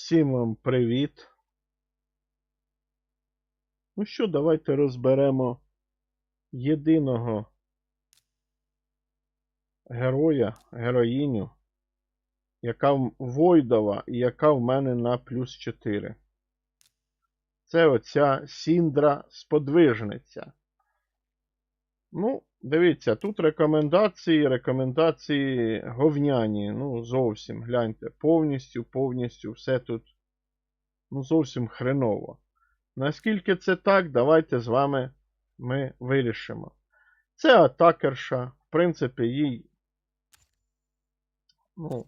Всім вам привіт. Ну що, давайте розберемо єдиного героя, героїню, яка Войдова і яка в мене на плюс 4. Це оця Сіндра Сподвижниця. Ну, дивіться, тут рекомендації, рекомендації говняні. Ну, зовсім, гляньте, повністю, повністю все тут ну, зовсім хреново. Наскільки це так, давайте з вами ми вирішимо. Це атакерша, в принципі, їй. Ну.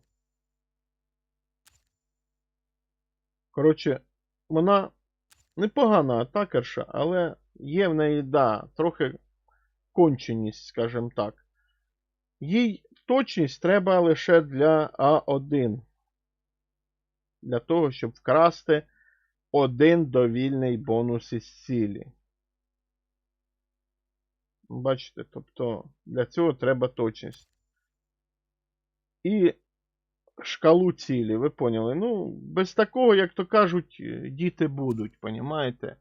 Коротше, вона непогана атакерша, але є в неї, да, трохи конченість, скажімо так. Їй точність треба лише для А1. Для того, щоб вкрасти один довільний бонус із цілі. Бачите, тобто для цього треба точність. І шкалу цілі, ви поняли? Ну, без такого, як то кажуть, діти будуть, понімаєте?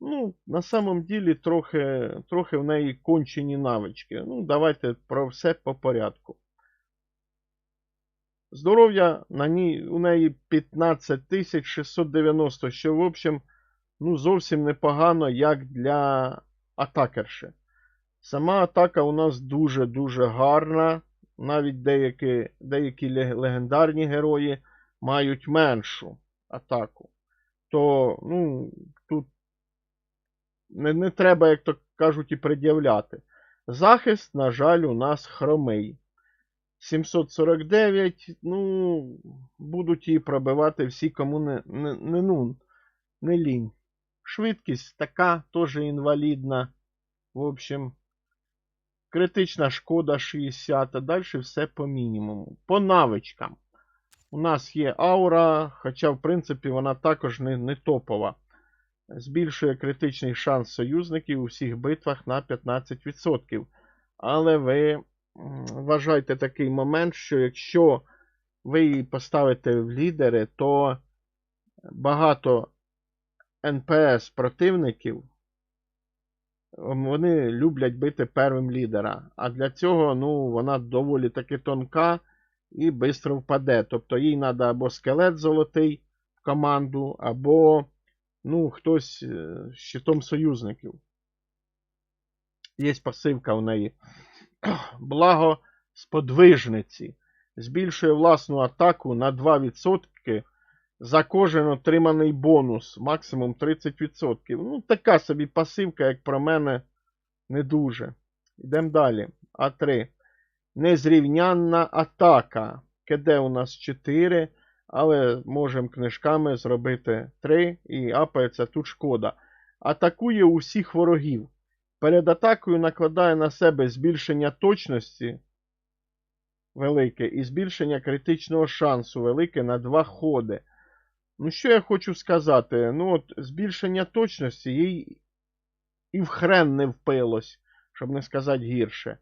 Ну, на самом ділі трохи, трохи в неї кончені навички. Ну, давайте про все по порядку. Здоров'я на ній, у неї 15 690, що, в общем, ну, зовсім непогано, як для атакерши. Сама атака у нас дуже-дуже гарна. Навіть деякі, деякі легендарні герої мають меншу атаку. То, ну, тут не, не треба, як то кажуть, і пред'являти. Захист, на жаль, у нас хромий. 749, ну, будуть її пробивати всі, кому не, не, не, ну, не лінь. Швидкість така, теж інвалідна. В общем, критична шкода 60, а далі все по мінімуму. По навичкам. У нас є аура, хоча, в принципі, вона також не, не топова. Збільшує критичний шанс союзників у всіх битвах на 15%. Але ви вважайте такий момент, що якщо ви її поставите в лідери, то багато НПС противників вони люблять бити первим лідера. А для цього ну, вона доволі таки тонка і швидко впаде. Тобто їй треба або скелет золотий в команду, або ну, хтось з щитом союзників. Є пасивка в неї. Благо сподвижниці. Збільшує власну атаку на 2% за кожен отриманий бонус. Максимум 30%. Ну, така собі пасивка, як про мене, не дуже. Йдемо далі. А3. Незрівнянна атака. КД у нас 4. Але можемо книжками зробити 3 і апається тут шкода. Атакує усіх ворогів. Перед атакою накладає на себе збільшення точності велике і збільшення критичного шансу велике на 2 ходи. Ну, що я хочу сказати? Ну, от збільшення точності їй і в хрен не впилось, щоб не сказати гірше.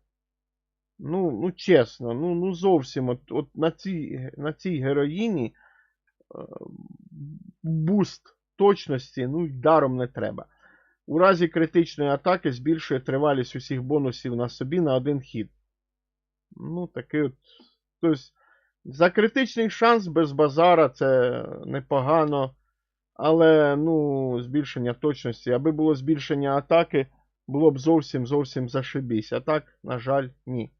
Ну, ну чесно, ну ну зовсім от, от на цій на цій героїні е, буст точності ну, даром не треба. У разі критичної атаки збільшує тривалість усіх бонусів на собі на один хід. Ну, такий от. Тобто, за критичний шанс без базара це непогано. Але, ну, збільшення точності. Аби було збільшення атаки, було б зовсім зовсім зашибісь. А так, на жаль, ні.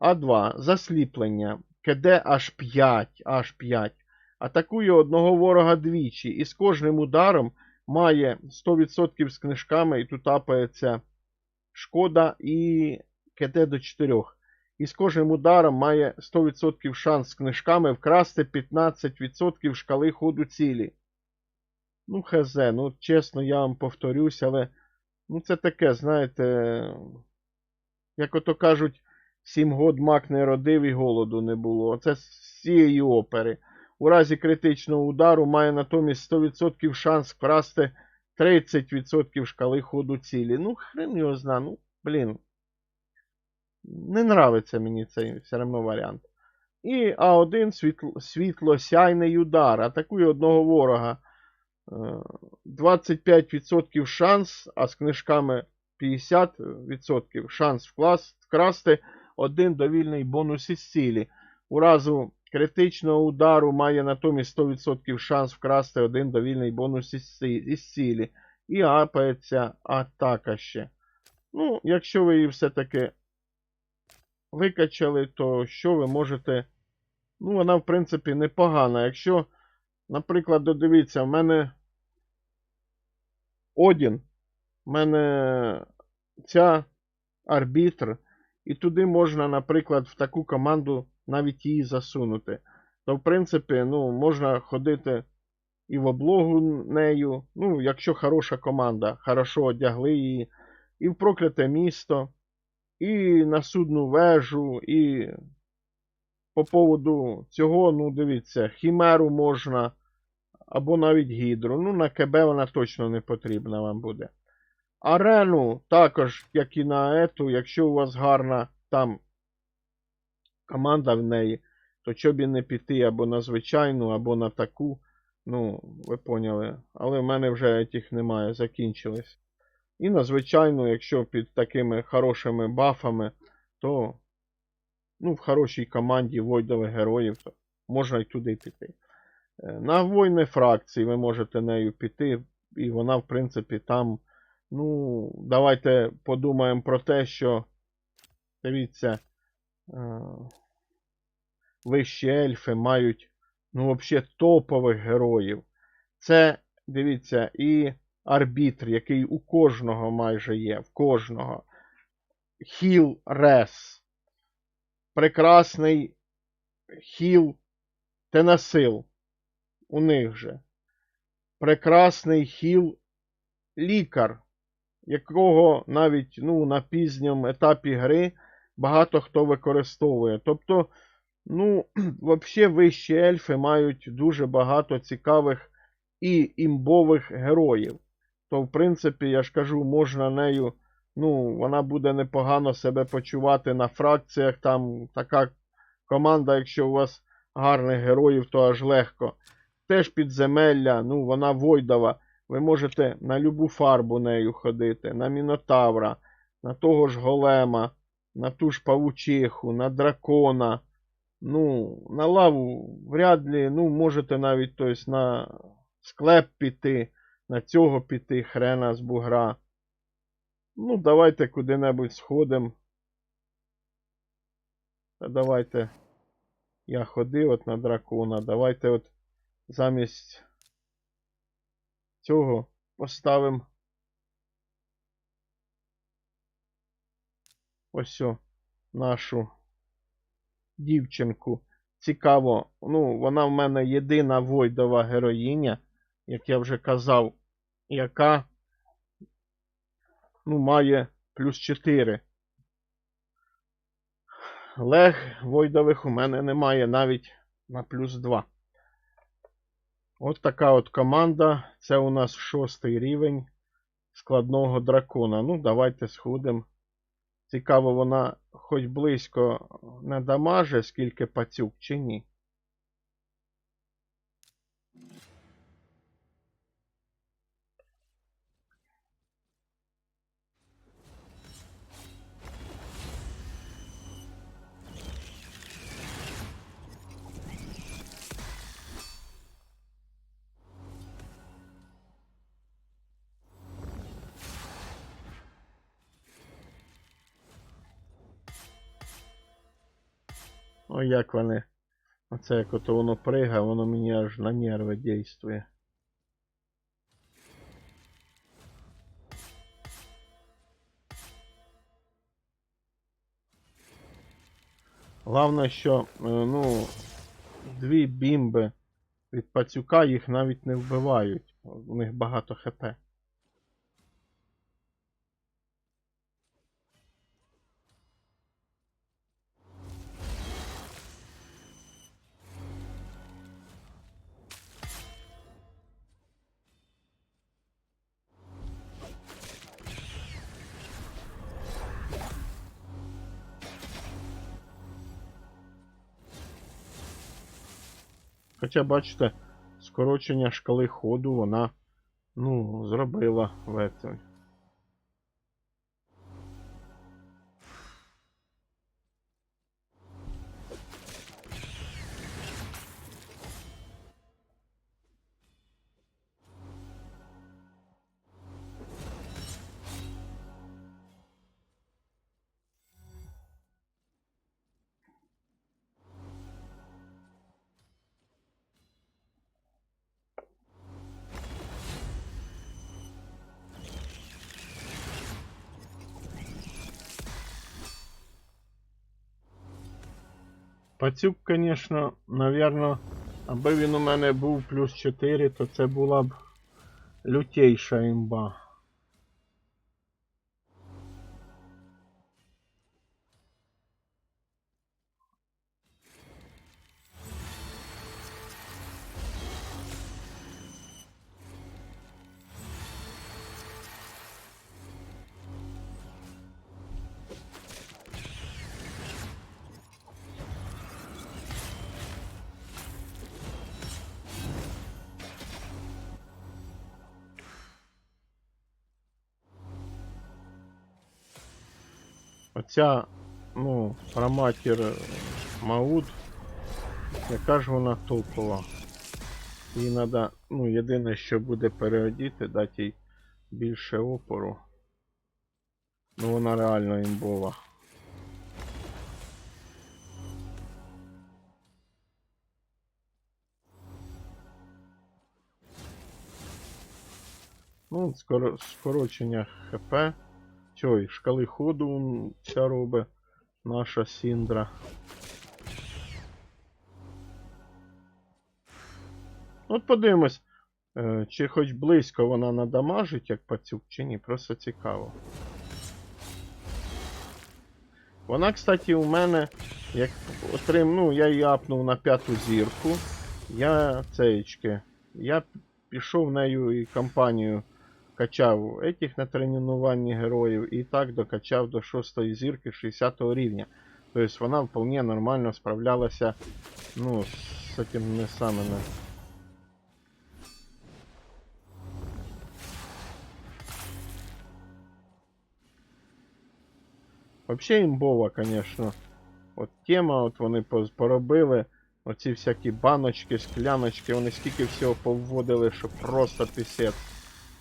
А2. Засліплення. КД аж 5. Аж 5. Атакує одного ворога двічі. І з кожним ударом має 100% з книжками, і тут апається шкода і КТ до 4. І з кожним ударом має 100% шанс з книжками вкрасти 15% шкали ходу цілі. Ну, хз, ну, чесно, я вам повторюсь, але ну, це таке, знаєте, як ото кажуть, 7 год мак не родив і голоду не було. Оце з цієї опери. У разі критичного удару має натомість 100% шанс вкрасти 30% шкали ходу цілі. Ну, хрен його зна, ну, блін. Не нравиться мені цей все одно варіант. І А1 світло, світлосяйний удар. Атакує одного ворога. Е, 25% шанс, а з книжками 50% шанс вклас, вкрасти один довільний бонус із цілі. У разу критичного удару має натомість 100% шанс вкрасти один довільний бонус із цілі. І апається атака ще. Ну, якщо ви її все-таки викачали, то що ви можете. Ну, вона, в принципі, непогана. Якщо, наприклад, додивіться, в мене Одін, в мене ця арбітр, і туди можна, наприклад, в таку команду навіть її засунути. То, в принципі, ну, можна ходити і в облогу нею. Ну, якщо хороша команда, хорошо одягли її, і в прокляте місто, і на судну вежу, і по поводу цього, ну, дивіться, хімеру можна, або навіть гідру. Ну, на КБ вона точно не потрібна вам буде. Арену також, як і на ету, якщо у вас гарна там команда в неї, то чоб і не піти або на звичайну, або на таку. Ну, ви поняли. Але в мене вже тих немає, закінчились. І на звичайну, якщо під такими хорошими бафами, то ну, в хорошій команді войдових героїв, то можна й туди піти. Е, На войни фракції ви можете нею піти, і вона, в принципі, там. Ну, давайте подумаємо про те, що, дивіться, е, вищі ельфи мають, ну, взагалі, топових героїв. Це, дивіться, і арбітр, який у кожного майже є, в кожного. Хіл Рес. Прекрасний хіл Тенасил. У них же. Прекрасний хіл лікар, якого навіть ну, на пізньому етапі гри багато хто використовує. Тобто, ну, взагалі вищі ельфи мають дуже багато цікавих і імбових героїв. То, в принципі, я ж кажу, можна нею, ну, вона буде непогано себе почувати на фракціях. Там така команда, якщо у вас гарних героїв, то аж легко. Теж підземелля, ну, вона войдова. Ви можете на любу фарбу нею ходити, на мінотавра, на того ж голема, на ту ж павучиху, на дракона. Ну, на лаву вряд ли, ну, можете навіть тобто, на склеп піти, на цього піти, хрена з бугра. Ну, давайте куди-небудь сходимо. Та давайте. Я ходив от на дракона. Давайте от замість цього поставимо ось нашу дівчинку. Цікаво, ну, вона в мене єдина войдова героїня, як я вже казав, яка ну, має плюс 4. Лег войдових у мене немає навіть на плюс 2. От така от команда. Це у нас шостий рівень складного дракона. Ну, давайте сходимо. Цікаво, вона хоч близько не дамаже, скільки пацюк, чи ні. Ой, як вони. Оце як ото воно пригає, воно мені аж на нерви дійствує. Головне, що, е, ну, дві бімби від пацюка їх навіть не вбивають. У них багато хп. Хоча, бачите, скорочення шкали ходу вона ну, зробила в. Пацюк, звісно, навірно, аби він у мене був плюс 4, то це була б лютейша імба. Оця, ну, проматір е, Маут, яка ж вона топова. Їй треба, ну, єдине, що буде переодіти, дати їй більше опору. Ну вона реально імбова. Ну, скоро, скорочення ХП. Цьої шкали ходу ця робить наша Сіндра. От подивимось, е, чи хоч близько вона надамажить, як пацюк, чи ні, просто цікаво. Вона, кстати, у мене, як отрим, ну, я її апнув на п'яту зірку. Я цеєчки. Я пішов нею і компанію качав етіх на тренуванні героїв і так докачав до 6 зірки 60 рівня. Тобто вона вполне нормально справлялася ну, з цим не самими. Вообще імбова, конечно. От тема, от вони поробили. Оці всякі баночки, скляночки, вони скільки всього повводили, що просто пісець.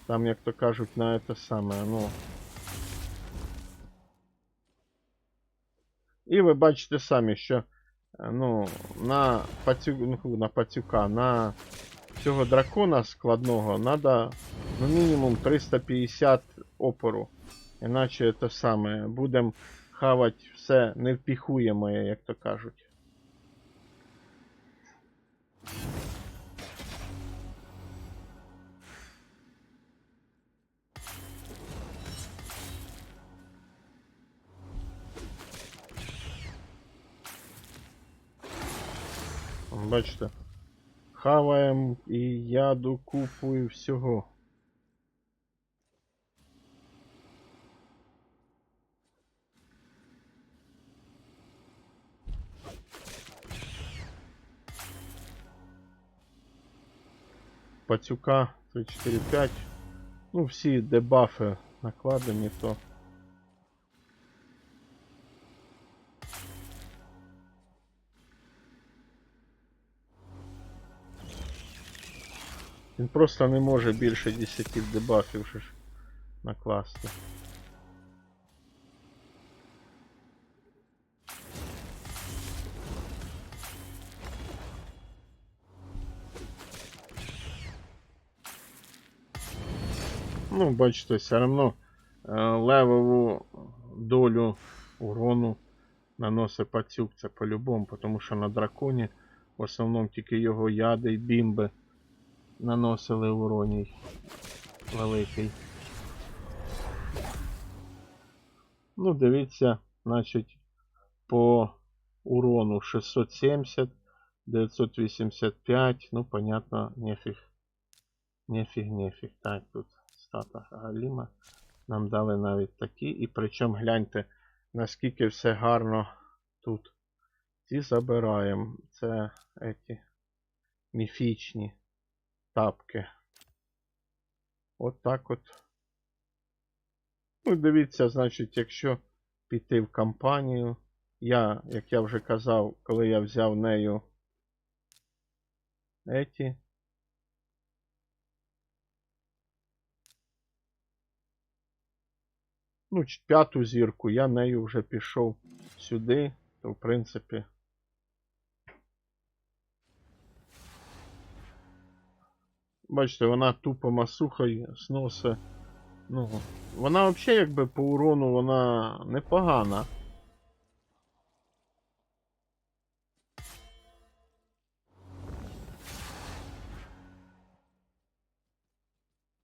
Там, як то кажуть, на це саме, ну. І ви бачите самі, що ну, на, пацю... ну, на пацюка, на цього дракона складного треба ну, мінімум 350 опору. Іначе це саме, будемо хавати все невпіхуєме, як то кажуть. Бачите, хаваємо і яду купу і всього. Пацюка 3, 4, 5. Ну, всі дебафи накладені, то. Він просто не може більше 10 дебафів ж накласти. Ну, бачите, все одно е, левову долю урону наносить пацюк, це по-любому, тому що на драконі в основному тільки його яди й бімби наносили уроній великий. Ну, дивіться, значить, по урону 670, 985, ну, понятно, нефіг. Нефіг, нефіг. Так, тут стата Галіма. Нам дали навіть такі. І причому гляньте, наскільки все гарно тут. Ці забираємо. Це еті. міфічні тапки. От так от. Ну, дивіться, значить, якщо піти в кампанію, я, як я вже казав, коли я взяв нею еті. Ну, п'яту зірку, я нею вже пішов сюди, то в принципі. Бачите, вона тупо масухою сносить. Ну, вона взагалі якби по урону вона непогана.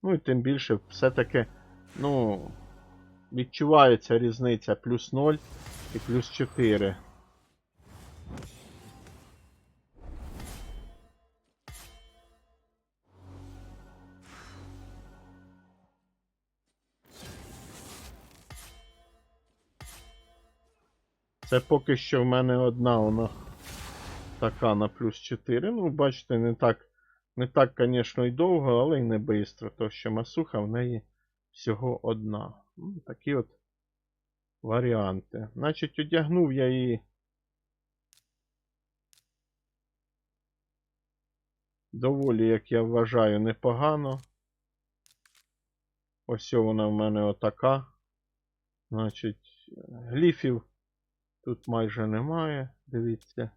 Ну і тим більше все-таки, ну, відчувається різниця плюс 0 і плюс 4. Це поки що в мене одна вона така на плюс 4. Ну, бачите, не так, не так, звісно, і довго, але й не швидко. То що масуха в неї всього одна. Ну, такі от варіанти. Значить, одягнув я її. Доволі, як я вважаю, непогано. Ось вона в мене отака. Значить, гліфів тут майже немає. Дивіться.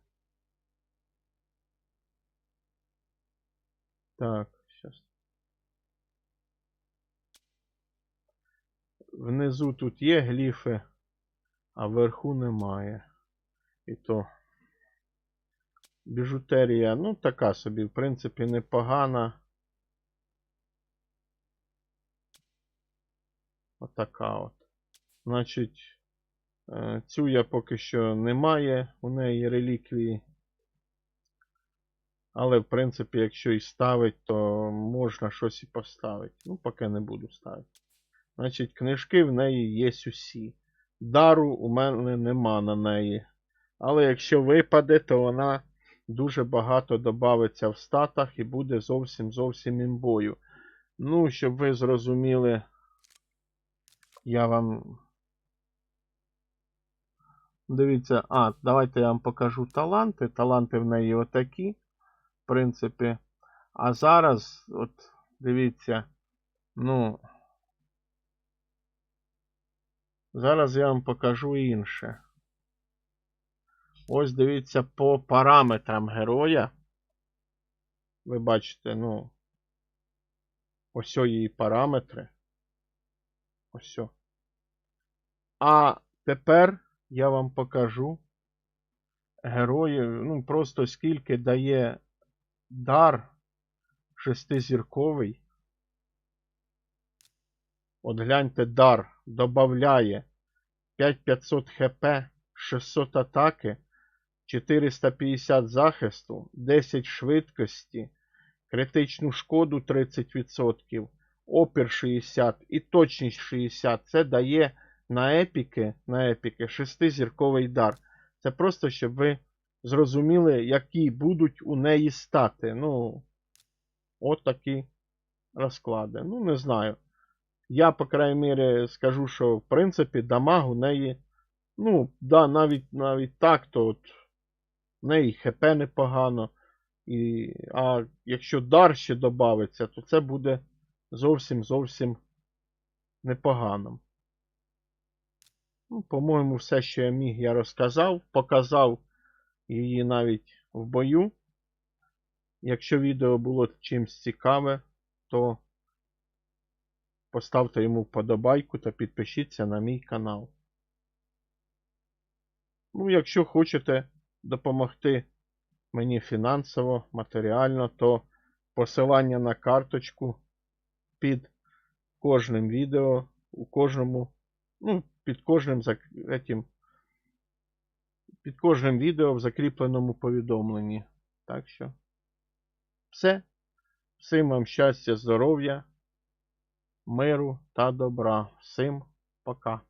Так, зараз. Внизу тут є гліфи, а вверху немає. І то біжутерія, ну, така собі, в принципі, непогана. Отака от. Значить, цю я поки що немає у неї реліквії. Але, в принципі, якщо і ставить, то можна щось і поставити. Ну, поки не буду ставити. Значить, книжки в неї є усі. Дару у мене нема на неї. Але якщо випаде, то вона дуже багато додається в статах і буде зовсім зовсім імбою. Ну, щоб ви зрозуміли, я вам. Дивіться, а, давайте я вам покажу таланти. Таланти в неї отакі, в принципі. А зараз, от, дивіться, ну. Зараз я вам покажу інше. Ось дивіться по параметрам героя. Ви бачите, ну. Ось її параметри. Ось. А тепер я вам покажу героїв, ну, просто скільки дає дар шестизірковий. От гляньте, дар добавляє 5500 хп, 600 атаки, 450 захисту, 10 швидкості, критичну шкоду 30%, опір 60 і точність 60. Це дає на епіки, на епіки 6-зірковий дар. Це просто, щоб ви зрозуміли, які будуть у неї стати. Ну, от такі розклади. Ну, не знаю. Я, по крайній мірі, скажу, що в принципі дамаг у неї. Ну, да, навіть навіть так, то от в неї ХП непогано. І, А якщо дар ще додається, то це буде зовсім зовсім непогано. Ну, По-моєму, все, що я міг, я розказав. Показав її навіть в бою. Якщо відео було чимось цікаве, то поставте йому вподобайку та підпишіться на мій канал. Ну, якщо хочете допомогти мені фінансово, матеріально, то посилання на карточку під кожним відео, у кожному, ну, під кожним этим, під кожним відео в закріпленому повідомленні. Так що, все. Всім вам щастя, здоров'я, миру та добра. Всім пока.